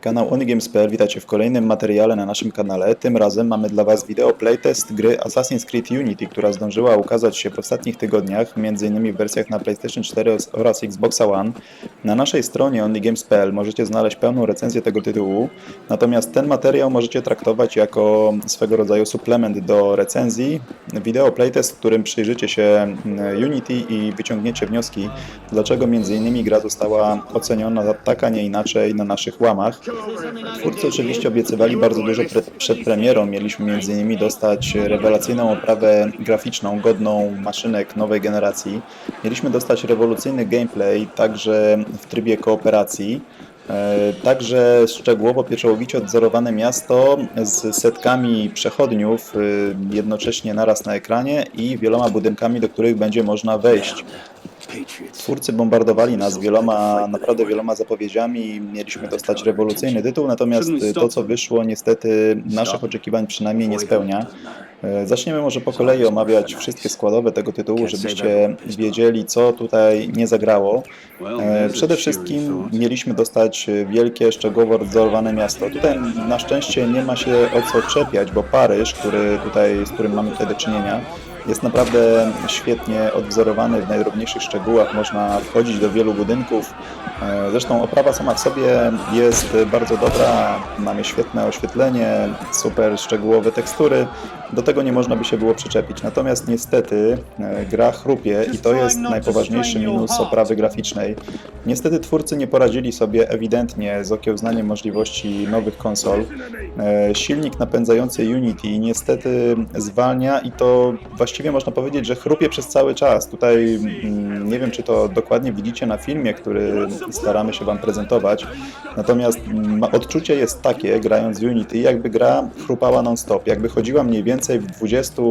Kanał OnlyGames.pl, witajcie w kolejnym materiale na naszym kanale. Tym razem mamy dla Was wideo playtest gry Assassin's Creed Unity, która zdążyła ukazać się w ostatnich tygodniach, m.in. w wersjach na PlayStation 4 oraz Xbox One. Na naszej stronie onlygames.pl możecie znaleźć pełną recenzję tego tytułu, natomiast ten materiał możecie traktować jako swego rodzaju suplement do recenzji. Wideo playtest, w którym przyjrzycie się mm, Unity i wyciągniecie wnioski, dlaczego m.in. gra została oceniona tak, a nie inaczej na naszych łamach. Twórcy oczywiście obiecywali bardzo dużo pre przed premierą. Mieliśmy m.in. dostać rewelacyjną oprawę graficzną, godną maszynek nowej generacji. Mieliśmy dostać rewolucyjny gameplay, także w trybie kooperacji. E, Także szczegółowo, pieczołowicie odzorowane miasto z setkami przechodniów e, jednocześnie naraz na ekranie i wieloma budynkami, do których będzie można wejść. Twórcy bombardowali nas wieloma, naprawdę wieloma zapowiedziami. Mieliśmy dostać rewolucyjny tytuł, natomiast to, co wyszło, niestety naszych oczekiwań przynajmniej nie spełnia. E, Zaczniemy może po kolei omawiać wszystkie składowe tego tytułu, żebyście wiedzieli, co tutaj nie zagrało. E, Przede wszystkim mieliśmy dostać wielkie, szczegółowo odzorowane miasto. Tutaj na szczęście nie ma się o co czepiać, bo Paryż, który tutaj, z którym mamy tutaj do czynienia, jest naprawdę świetnie odwzorowany w najdrobniejszych szczegółach. Można wchodzić do wielu budynków. E, Zresztą oprawa sama w sobie jest bardzo dobra. Mamy świetne oświetlenie, super szczegółowe tekstury. Do tego nie można by się było przyczepić. Natomiast niestety e, gra chrupie i to jest najpoważniejszy minus oprawy graficznej. Niestety twórcy nie poradzili sobie ewidentnie z okiełznaniem możliwości nowych konsol. E, Silnik napędzający Unity niestety zwalnia i to właściwie można powiedzieć, że chrupie przez cały czas. Tutaj mm, nie wiem, czy to dokładnie widzicie na filmie, który staramy się Wam prezentować. Natomiast mm, odczucie jest takie, grając w Unity, jakby gra chrupała non-stop, jakby chodziła mniej więcej w 20,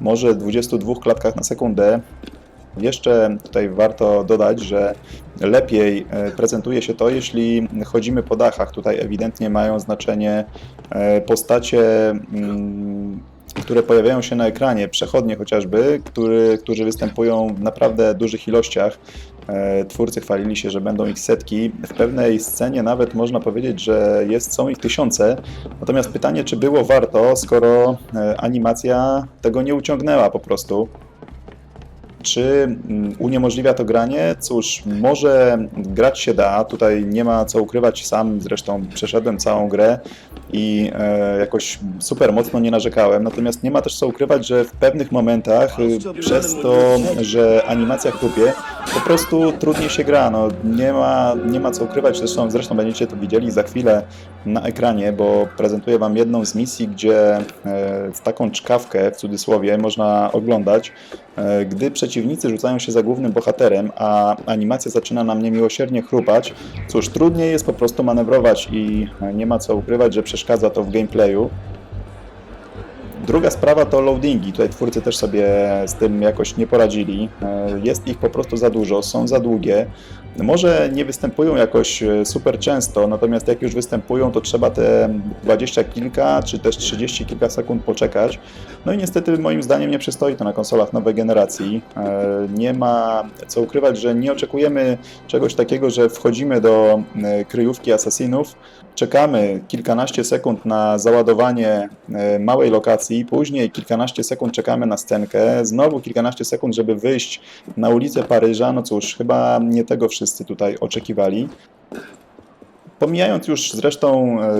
może 22 klatkach na sekundę. Jeszcze tutaj warto dodać, że lepiej e, prezentuje się to, jeśli chodzimy po dachach. Tutaj ewidentnie mają znaczenie e, postacie, mm, które pojawiają się na ekranie, przechodnie chociażby, który, którzy występują w naprawdę dużych ilościach. E, Twórcy chwalili się, że będą ich setki. W pewnej scenie nawet można powiedzieć, że jest, są ich tysiące. Natomiast pytanie, czy było warto, skoro e, animacja tego nie uciągnęła po prostu. Czy mm, uniemożliwia to granie? Cóż, może grać się da, tutaj nie ma co ukrywać, sam zresztą przeszedłem całą grę i e, jakoś super mocno nie narzekałem, natomiast nie ma też co ukrywać, że w pewnych momentach y, przez to, że animacja chrupie, po prostu trudniej się gra, no, nie, ma, nie ma co ukrywać, zresztą, zresztą będziecie to widzieli za chwilę na ekranie, bo prezentuję Wam jedną z misji, gdzie e, taką czkawkę, w cudzysłowie, można oglądać, e, gdy przeciwnicy rzucają się za głównym bohaterem, a animacja zaczyna nam niemiłosiernie chrupać, cóż, trudniej jest po prostu manewrować i nie ma co ukrywać, że przeszkadza to w gameplayu. Druga sprawa to loadingi. Tutaj twórcy też sobie z tym jakoś nie poradzili. E, Jest ich po prostu za dużo, są za długie. Może nie występują jakoś e, super często, natomiast jak już występują, to trzeba te 20 kilka czy też 30 kilka sekund poczekać. No i niestety moim zdaniem nie przystoi to na konsolach nowej generacji. E, Nie ma co ukrywać, że nie oczekujemy czegoś takiego, że wchodzimy do e, kryjówki asasinów, czekamy kilkanaście sekund na załadowanie małej lokacji, później kilkanaście sekund czekamy na scenkę, znowu kilkanaście sekund, żeby wyjść na ulicę Paryża. No cóż, chyba nie tego wszyscy tutaj oczekiwali. Pomijając już zresztą e,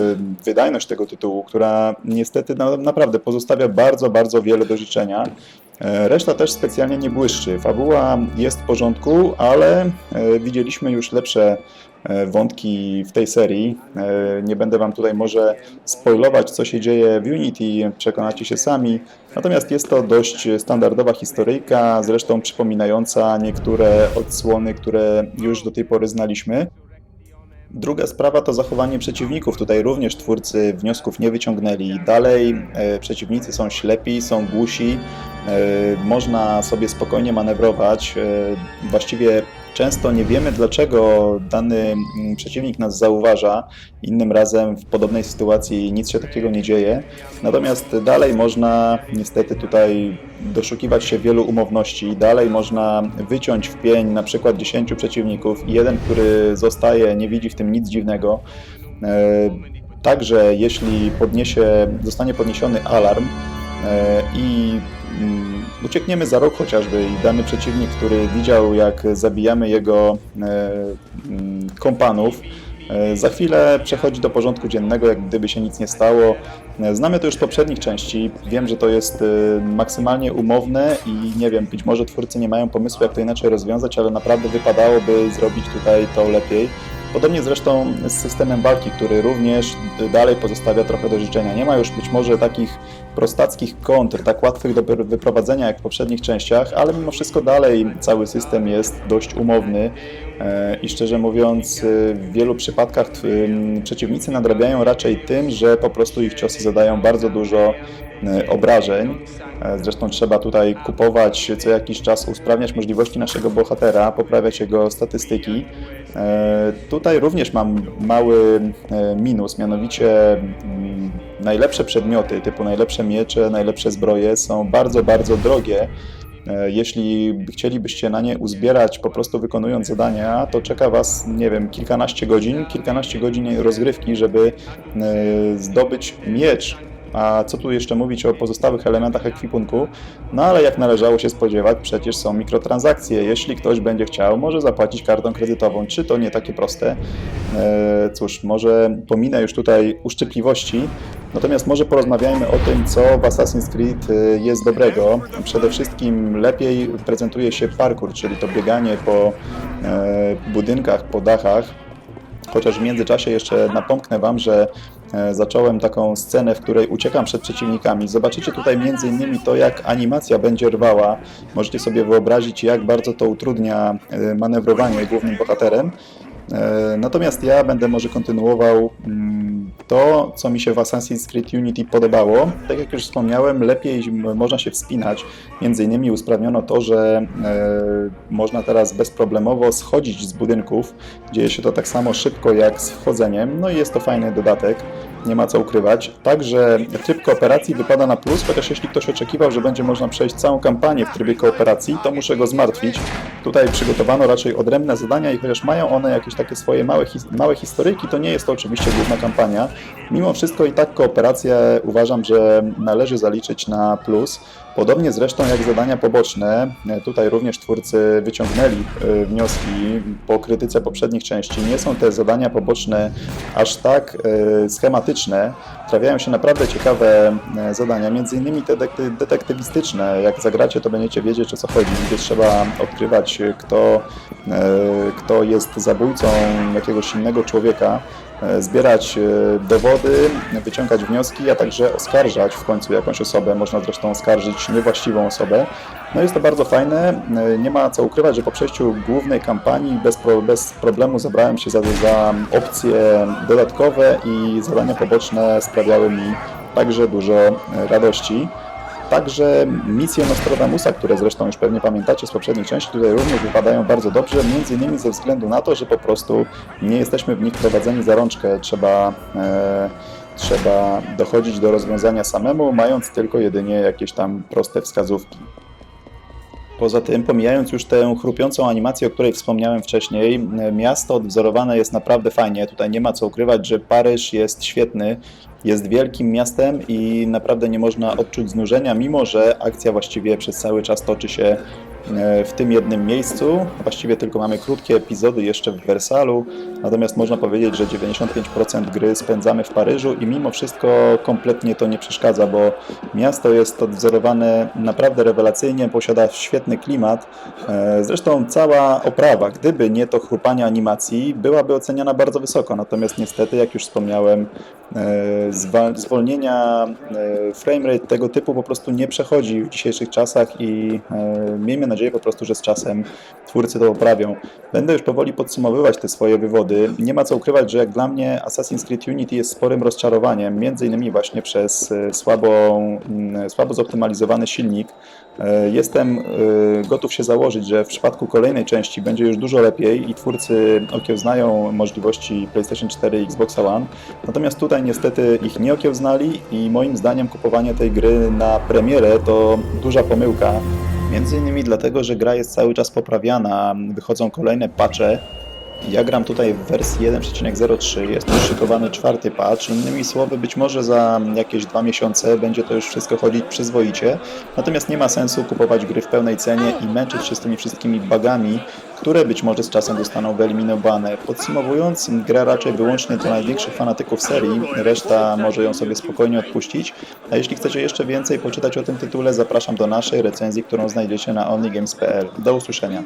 wydajność tego tytułu, która niestety na, naprawdę pozostawia bardzo, bardzo wiele do życzenia, e, reszta też specjalnie nie błyszczy. Fabuła jest w porządku, ale e, widzieliśmy już lepsze wątki w tej serii. E, Nie będę Wam tutaj może spoilować, co się dzieje w Unity, przekonacie się sami. Natomiast jest to dość standardowa historyjka, zresztą przypominająca niektóre odsłony, które już do tej pory znaliśmy. Druga sprawa to zachowanie przeciwników. Tutaj również twórcy wniosków nie wyciągnęli. Dalej e, przeciwnicy są ślepi, są głusi, e, można sobie spokojnie manewrować. E, właściwie często nie wiemy, dlaczego dany mm, przeciwnik nas zauważa. Innym razem w podobnej sytuacji nic się takiego nie dzieje. Natomiast dalej można niestety tutaj doszukiwać się wielu umowności. Dalej można wyciąć w pień na przykład 10 przeciwników i jeden, który zostaje, nie widzi w tym nic dziwnego. Także jeśli podniesie, zostanie podniesiony alarm e, i mm, uciekniemy za rok chociażby i dany przeciwnik, który widział jak zabijamy jego e, mm, kompanów, e, za chwilę przechodzi do porządku dziennego, jak gdyby się nic nie stało. E, Znamy to już z poprzednich części. Wiem, że to jest maksymalnie umowne i nie wiem, być może twórcy nie mają pomysłu, jak to inaczej rozwiązać, ale naprawdę wypadałoby zrobić tutaj to lepiej. Podobnie zresztą z systemem walki, który również dalej pozostawia trochę do życzenia. Nie ma już być może takich prostackich kontr, tak łatwych do wyprowadzenia jak w poprzednich częściach, ale mimo wszystko dalej cały system jest dość umowny e, i szczerze mówiąc w wielu przypadkach przeciwnicy nadrabiają raczej tym, że po prostu ich ciosy zadają bardzo dużo e, obrażeń. E, Zresztą trzeba tutaj kupować co jakiś czas, usprawniać możliwości naszego bohatera, poprawiać jego statystyki. E, Tutaj również mam mały e, minus, mianowicie mm, najlepsze przedmioty, typu najlepsze miecze, najlepsze zbroje są bardzo, bardzo drogie. E, Jeśli chcielibyście na nie uzbierać po prostu wykonując zadania, to czeka Was, nie wiem, kilkanaście godzin, kilkanaście godzin rozgrywki, żeby e, zdobyć miecz. A co tu jeszcze mówić o pozostałych elementach ekwipunku? No ale jak należało się spodziewać, przecież są mikrotransakcje. Jeśli ktoś będzie chciał, może zapłacić kartą kredytową. Czy to nie takie proste? E, cóż, może pominę już tutaj uszczypliwości, natomiast może porozmawiajmy o tym, co w Assassin's Creed e, jest dobrego. Przede wszystkim lepiej prezentuje się parkour, czyli to bieganie po e, budynkach, po dachach. Chociaż w międzyczasie jeszcze napomknę Wam, że zacząłem taką scenę, w której uciekam przed przeciwnikami. Zobaczycie tutaj innymi to, jak animacja będzie rwała. Możecie sobie wyobrazić, jak bardzo to utrudnia e, manewrowanie głównym bohaterem. E, Natomiast ja będę może kontynuował mm, to, co mi się w Assassin's Creed Unity podobało. Tak jak już wspomniałem, lepiej można się wspinać. Między innymi usprawniono to, że e, można teraz bezproblemowo schodzić z budynków. Dzieje się to tak samo szybko jak z wchodzeniem, no i jest to fajny dodatek. Nie ma co ukrywać. Także tryb kooperacji wypada na plus, chociaż jeśli ktoś oczekiwał, że będzie można przejść całą kampanię w trybie kooperacji, to muszę go zmartwić. Tutaj przygotowano raczej odrębne zadania i chociaż mają one jakieś takie swoje małe, his- małe historyjki, to nie jest to oczywiście główna kampania. Mimo wszystko i tak kooperację uważam, że należy zaliczyć na plus. Podobnie zresztą jak zadania poboczne, e, tutaj również twórcy wyciągnęli e, wnioski po krytyce poprzednich części. Nie są te zadania poboczne aż tak e, schematyczne. Trafiają się naprawdę ciekawe zadania, między innymi te detektywistyczne. Jak zagracie, to będziecie wiedzieć o co chodzi, gdzie trzeba odkrywać, kto, kto jest zabójcą jakiegoś innego człowieka zbierać e, dowody, wyciągać wnioski, a także oskarżać w końcu jakąś osobę. Można zresztą oskarżyć niewłaściwą osobę. No jest to bardzo fajne. E, Nie ma co ukrywać, że po przejściu głównej kampanii bez, pro, bez problemu zabrałem się za, za opcje dodatkowe i zadania poboczne sprawiały mi także dużo e, radości. Także misje Nostradamusa, które zresztą już pewnie pamiętacie z poprzedniej części, tutaj również wypadają bardzo dobrze, między innymi ze względu na to, że po prostu nie jesteśmy w nich prowadzeni za rączkę. Trzeba, e, trzeba dochodzić do rozwiązania samemu, mając tylko jedynie jakieś tam proste wskazówki. Poza tym, pomijając już tę chrupiącą animację, o której wspomniałem wcześniej, e, miasto odwzorowane jest naprawdę fajnie. Tutaj nie ma co ukrywać, że Paryż jest świetny, jest wielkim miastem i naprawdę nie można odczuć znużenia, mimo że akcja właściwie przez cały czas toczy się w tym jednym miejscu. Właściwie tylko mamy krótkie epizody jeszcze w Wersalu, natomiast można powiedzieć, że 95% gry spędzamy w Paryżu i mimo wszystko kompletnie to nie przeszkadza, bo miasto jest odwzorowane naprawdę rewelacyjnie, posiada świetny klimat. E, Zresztą cała oprawa, gdyby nie to chrupanie animacji, byłaby oceniana bardzo wysoko, natomiast niestety, jak już wspomniałem, e, zwolnienia e, framerate tego typu po prostu nie przechodzi w dzisiejszych czasach i e, miejmy nadzieję po prostu, że z czasem twórcy to poprawią. Będę już powoli podsumowywać te swoje wywody. Nie ma co ukrywać, że jak dla mnie Assassin's Creed Unity jest sporym rozczarowaniem, między innymi właśnie przez e, słabą, mm, słabo zoptymalizowany silnik. E, Jestem e, gotów się założyć, że w przypadku kolejnej części będzie już dużo lepiej i twórcy okiełznają możliwości PlayStation 4 i Xbox One. Natomiast tutaj niestety ich nie okiełznali i moim zdaniem kupowanie tej gry na premierę to duża pomyłka. Między innymi dlatego, że gra jest cały czas poprawiana, wychodzą kolejne patche, Ja gram tutaj w wersji 1.03, jest już szykowany czwarty patch. Innymi słowy, być może za jakieś dwa miesiące będzie to już wszystko chodzić przyzwoicie. Natomiast nie ma sensu kupować gry w pełnej cenie i męczyć się z tymi wszystkimi bugami, które być może z czasem zostaną wyeliminowane. Podsumowując, gra raczej wyłącznie dla największych fanatyków serii, reszta może ją sobie spokojnie odpuścić. A jeśli chcecie jeszcze więcej poczytać o tym tytule, zapraszam do naszej recenzji, którą znajdziecie na onlygames.pl. Do usłyszenia.